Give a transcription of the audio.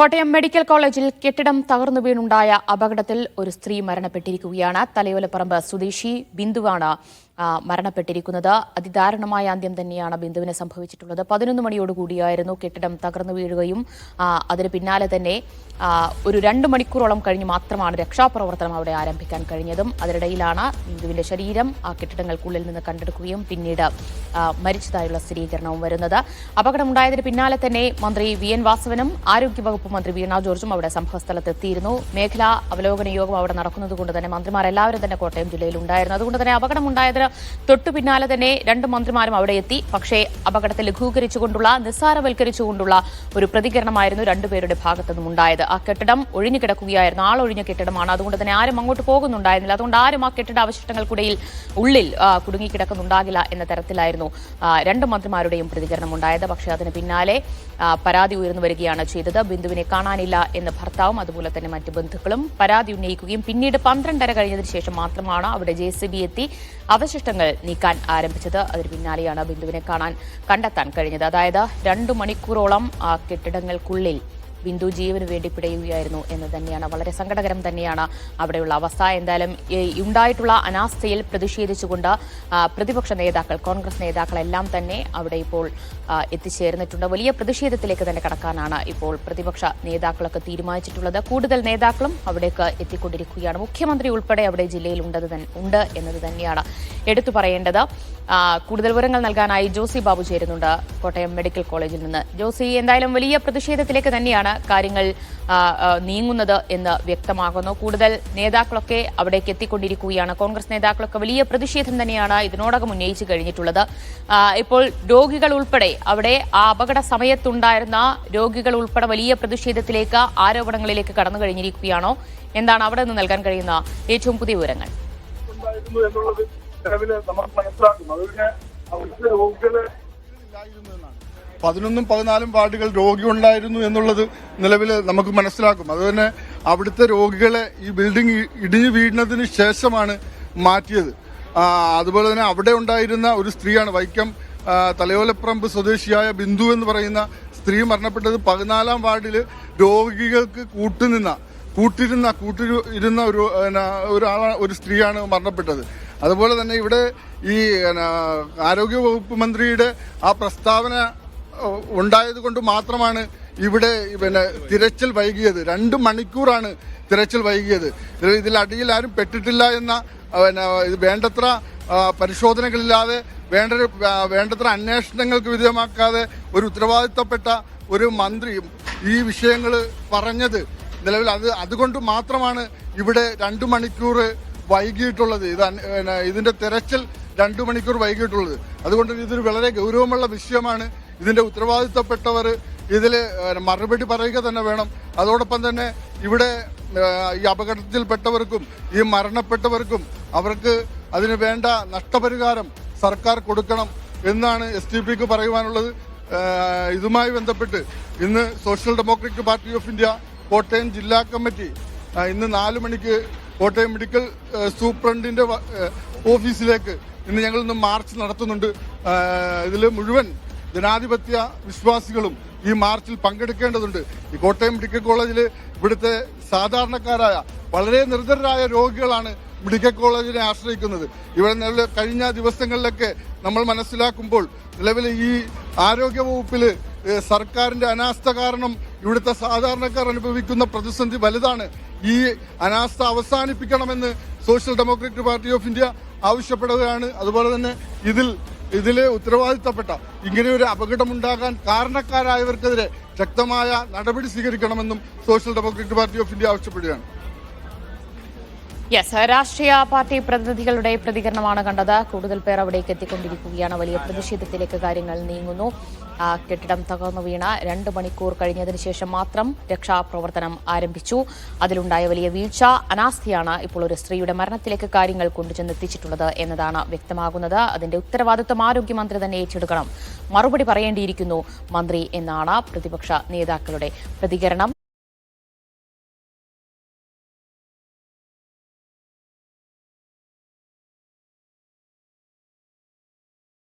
Kottayam medical കോളേജിൽ കെട്ടിടം തകർന്നു വീണുണ്ടായ അപകടത്തിൽ ഒരു സ്ത്രീ മരണപ്പെട്ടിരിക്കുകയാണ്. തലയോലപ്പറമ്പ് സ്വദേശി ബിന്ദുവാണ്. മരണപ്പെട്ടിരിക്കുന്നത്. അതിദാരുണമായ അന്ത്യം തന്നെയാണ് ബിന്ദുവിന് സംഭവിച്ചിട്ടുള്ളത്. പതിനൊന്ന് മണിയോടുകൂടിയായിരുന്നു കെട്ടിടം തകർന്നു വീഴുകയും അതിന് പിന്നാലെ തന്നെ ഒരു രണ്ട് മണിക്കൂറോളം കഴിഞ്ഞ് മാത്രമാണ് രക്ഷാപ്രവർത്തനം അവിടെ ആരംഭിക്കാൻ കഴിഞ്ഞതും. അതിനിടയിലാണ് ബിന്ദുവിന്റെ ശരീരം ആ കെട്ടിടങ്ങൾക്കുള്ളിൽ നിന്ന് കണ്ടെടുക്കുകയും പിന്നീട് മരിച്ചതായുള്ള സ്ഥിരീകരണവും വരുന്നത്. അപകടമുണ്ടായതിന് പിന്നാലെ തന്നെ മന്ത്രി വി എൻ വാസവനും ആരോഗ്യവകുപ്പ് മന്ത്രി വീണ ജോർജും അവിടെ സംഭവസ്ഥലത്തെത്തിയിരുന്നു. മേഖലാ അവലോകന യോഗം അവിടെ നടക്കുന്നതുകൊണ്ട് തന്നെ മന്ത്രിമാർ എല്ലാവരും തന്നെ കോട്ടയം ജില്ലയിൽ ഉണ്ടായിരുന്നു. അതുകൊണ്ട് തന്നെ അപകടമുണ്ടായതിന് തൊട്ടു പിന്നാലെ തന്നെ രണ്ട് മന്ത്രിമാരും അവിടെ എത്തി. പക്ഷേ അപകടത്തെ ലഘൂകരിച്ചുകൊണ്ടുള്ള നിസ്സാരവൽക്കരിച്ചുകൊണ്ടുള്ള ഒരു പ്രതികരണമായിരുന്നു രണ്ടുപേരുടെ ഭാഗത്തു നിന്നുണ്ടായത് ആ കെട്ടിടം ഒഴിഞ്ഞു കിടക്കുകയായിരുന്നു. ആളൊഴിഞ്ഞ കെട്ടിടമാണ്. അതുകൊണ്ട് തന്നെ ആരും അങ്ങോട്ട് പോകുന്നുണ്ടായിരുന്നില്ല. അതുകൊണ്ട് ആരും ആ കെട്ടിട അവശിഷ്ടങ്ങൾക്കിടയിൽ ഉള്ളിൽ കുടുങ്ങിക്കിടക്കുന്നുണ്ടാകില്ല എന്ന തരത്തിലായിരുന്നു രണ്ട് മന്ത്രിമാരുടെയും പ്രതികരണം ഉണ്ടായത്. പക്ഷേ അതിന് പിന്നാലെ പരാതി ഉയർന്നു വരികയാണ് ചെയ്തത്. ബിന്ദുവിനെ കാണാനില്ല എന്ന് ഭർത്താവും അതുപോലെ തന്നെ മറ്റ് ബന്ധുക്കളും പരാതി ഉന്നയിക്കുകയും പിന്നീട് പന്ത്രണ്ടര കഴിഞ്ഞതിന് ശേഷം മാത്രമാണ് അവിടെ ജെ എത്തി. എത്തി അവശിഷ്ടങ്ങൾ നീക്കാൻ ആരംഭിച്ചത്. അതിന് പിന്നാലെയാണ് ബിന്ദുവിനെ കാണാൻ കണ്ടെത്താൻ കഴിഞ്ഞത്. അതായത് രണ്ടു മണിക്കൂറോളം ആ കെട്ടിടങ്ങൾക്കുള്ളിൽ ബിന്ദു ജീവന് വേണ്ടി പിടയുകയായിരുന്നു എന്ന് തന്നെയാണ്. വളരെ സങ്കടകരം തന്നെയാണ് അവിടെയുള്ള അവസ്ഥ. എന്തായാലും ഉണ്ടായിട്ടുള്ള അനാസ്ഥയിൽ പ്രതിഷേധിച്ചുകൊണ്ട് പ്രതിപക്ഷ നേതാക്കൾ കോൺഗ്രസ് നേതാക്കളെല്ലാം തന്നെ അവിടെ ഇപ്പോൾ എത്തിച്ചേർന്നിട്ടുണ്ട്. വലിയ പ്രതിഷേധത്തിലേക്ക് തന്നെ കടക്കാനാണ് ഇപ്പോൾ പ്രതിപക്ഷ നേതാക്കളൊക്കെ തീരുമാനിച്ചിട്ടുള്ളത്. കൂടുതൽ നേതാക്കളും അവിടേക്ക് എത്തിക്കൊണ്ടിരിക്കുകയാണ്. മുഖ്യമന്ത്രി ഉൾപ്പെടെ അവിടെ ജില്ലയിൽ ഉണ്ടത് ഉണ്ട് എന്നത് തന്നെയാണ് എടുത്തു പറയേണ്ടത്. കൂടുതൽ വിവരങ്ങൾ നൽകാനായി ജോസി ബാബു ചേരുന്നുണ്ട് കോട്ടയം മെഡിക്കൽ കോളേജിൽ നിന്ന്. ജോസി എന്തായാലും വലിയ പ്രതിഷേധത്തിലേക്ക് തന്നെയാണ് കാര്യങ്ങൾ നീങ്ങുന്നത് എന്ന് വ്യക്തമാകുന്നു. കൂടുതൽ നേതാക്കളൊക്കെ അവിടേക്ക് എത്തിക്കൊണ്ടിരിക്കുകയാണ്. കോൺഗ്രസ് നേതാക്കളൊക്കെ വലിയ പ്രതിഷേധം തന്നെയാണ് ഇതിനോടകം ഉന്നയിച്ചു കഴിഞ്ഞിട്ടുള്ളത്. ഇപ്പോൾ രോഗികൾ ഉൾപ്പെടെ അവിടെ ആ അപകട സമയത്തുണ്ടായിരുന്ന രോഗികൾ ഉൾപ്പെടെ വലിയ പ്രതിഷേധത്തിലേക്ക് ആരോപണങ്ങളിലേക്ക് കടന്നു കഴിഞ്ഞിരിക്കുകയാണോ? എന്താണ് അവിടെ നിന്ന് നൽകാൻ കഴിയുന്ന ഏറ്റവും പുതിയ വിവരങ്ങൾ? ഉണ്ടായിരുന്നു എന്നുള്ളത് നിലവിൽ നമ്മൾ മനസ്സിലാക്കും അതുകൊണ്ട് അവിടുത്തെ രോഗികൾ പതിനൊന്നും പതിനാലും വാർഡുകൾ രോഗി ഉണ്ടായിരുന്നു എന്നുള്ളത് നിലവിൽ നമുക്ക് മനസ്സിലാക്കും. അതുതന്നെ അവിടുത്തെ രോഗികളെ ഈ ബിൽഡിംഗ് ഇടിഞ്ഞു വീഴുന്നതിന് ശേഷമാണ് മാറ്റിയത്. അതുപോലെ തന്നെ അവിടെ ഉണ്ടായിരുന്ന ഒരു സ്ത്രീയാണ് വൈക്കം തലയോലപ്പറമ്പ് സ്വദേശിയായ ബിന്ദു എന്ന് പറയുന്ന സ്ത്രീ മരണപ്പെട്ടത് പതിനാലാം വാർഡിൽ രോഗികൾക്ക് കൂട്ടുനിന്ന കൂട്ടിരുന്ന കൂട്ടി ഇരുന്ന ഒരു ഒരാളാണ് ഒരു സ്ത്രീയാണ് മരണപ്പെട്ടത്. അതുപോലെ തന്നെ ഇവിടെ ഈ ആരോഗ്യ വകുപ്പ് മന്ത്രിയുടെ ആ പ്രസ്താവന ഏഹ്, ഉണ്ടായത് കൊണ്ട് മാത്രമാണ് ഇവിടെ പിന്നെ തിരച്ചിൽ വൈകിയത്. രണ്ട് മണിക്കൂറാണ് തിരച്ചിൽ വൈകിയത്. ഇതിൽ- അടിയിൽ ആരും പെട്ടിട്ടില്ല എന്ന പിന്നെ, ഇത് വേണ്ടത്ര പരിശോധനകളില്ലാതെ വേണ്ട വേണ്ടത്ര അന്വേഷണങ്ങൾക്ക് വിധേയമാക്കാതെ ഒരു ഉത്തരവാദിത്തപ്പെട്ട ഒരു മന്ത്രി ഈ വിഷയങ്ങൾ പറഞ്ഞത് നിലവിൽ അത് അതുകൊണ്ട് മാത്രമാണ് ഇവിടെ രണ്ടു മണിക്കൂർ വൈകിയിട്ടുള്ളത്. ഇത് ഇതിന്റെ തെരച്ചിൽ രണ്ടു മണിക്കൂർ വൈകിയിട്ടുള്ളത്. അതുകൊണ്ട് ഇതൊരു വളരെ ഗൗരവമുള്ള വിഷയമാണ്. ഇതിന്റെ ഉത്തരവാദിത്തപ്പെട്ടവർ ഇതിൽ മറുപടി പറയുക തന്നെ വേണം. അതോടൊപ്പം തന്നെ ഇവിടെ ഈ അപകടത്തിൽപ്പെട്ടവർക്കും ഈ മരണപ്പെട്ടവർക്കും അവർക്ക് അതിന് വേണ്ട നഷ്ടപരിഹാരം സർക്കാർ കൊടുക്കണം എന്നാണ് എസ് ടി പിക്ക് പറയുവാനുള്ളത്. ഇതുമായി ബന്ധപ്പെട്ട് ഇന്ന് social democratic party of India Kottayam ജില്ലാ കമ്മിറ്റി ഇന്ന് നാല് മണിക്ക് കോട്ടയം മെഡിക്കൽ സൂപ്രണ്ടിന്റെ ഓഫീസിലേക്ക് ഇന്ന് ഞങ്ങൾ ഇന്ന് മാർച്ച് നടത്തുന്നുണ്ട്. ഇതിൽ മുഴുവൻ ജനാധിപത്യ വിശ്വാസികളും ഈ മാർച്ചിൽ പങ്കെടുക്കേണ്ടതുണ്ട്. ഈ കോട്ടയം മെഡിക്കൽ കോളേജിൽ ഇവിടുത്തെ സാധാരണക്കാരായ വളരെ നിർദ്ധരായ രോഗികളാണ് മെഡിക്കൽ കോളേജിനെ ആശ്രയിക്കുന്നത്. ഇവിടെ നിലവിൽ കഴിഞ്ഞ ദിവസങ്ങളിലൊക്കെ നമ്മൾ മനസ്സിലാക്കുമ്പോൾ നിലവിൽ ഈ ആരോഗ്യ വകുപ്പിൽ സർക്കാരിന്റെ അനാസ്ഥ കാരണം ഇവിടുത്തെ സാധാരണക്കാർ അനുഭവിക്കുന്ന പ്രതിസന്ധി വലുതാണ്. ഈ അനാസ്ഥ അവസാനിപ്പിക്കണമെന്ന് social democratic party of India ആവശ്യപ്പെടുകയാണ്. അതുപോലെ തന്നെ ഇതിൽ ഇതിലെ ഉത്തരവാദിത്തപ്പെട്ട ഇങ്ങനെ ഒരു അപകടമുണ്ടാകാൻ കാരണക്കാരായവർക്കെതിരെ ശക്തമായ നടപടി സ്വീകരിക്കണമെന്നും social democratic party of India ആവശ്യപ്പെടുകയാണ്. യെസ് രാഷ്ട്രീയ പാർട്ടി പ്രതിനിധികളുടെ പ്രതികരണമാണ് കണ്ടത്. കൂടുതൽ പേർ അവിടേക്ക് എത്തിക്കൊണ്ടിരിക്കുകയാണ്. വലിയ പ്രതിഷേധത്തിലേക്ക് കാര്യങ്ങൾ നീങ്ങുന്നു. കെട്ടിടം തകർന്നു വീണ രണ്ട് മണിക്കൂർ കഴിഞ്ഞതിന് ശേഷം മാത്രം രക്ഷാപ്രവർത്തനം ആരംഭിച്ചു. അതിലുണ്ടായ വലിയ വീഴ്ച അനാസ്ഥയാണ് ഇപ്പോൾ ഒരു സ്ത്രീയുടെ മരണത്തിലേക്ക് കാര്യങ്ങൾ കൊണ്ടുചെന്നെത്തിച്ചിട്ടുള്ളത് എന്നതാണ് വ്യക്തമാകുന്നത്. അതിന്റെ ഉത്തരവാദിത്വം ആരോഗ്യമന്ത്രി തന്നെ ഏറ്റെടുക്കണം. മറുപടി പറയേണ്ടിയിരിക്കുന്നു മന്ത്രി എന്നാണ് പ്രതിപക്ഷ നേതാക്കളുടെ പ്രതികരണം.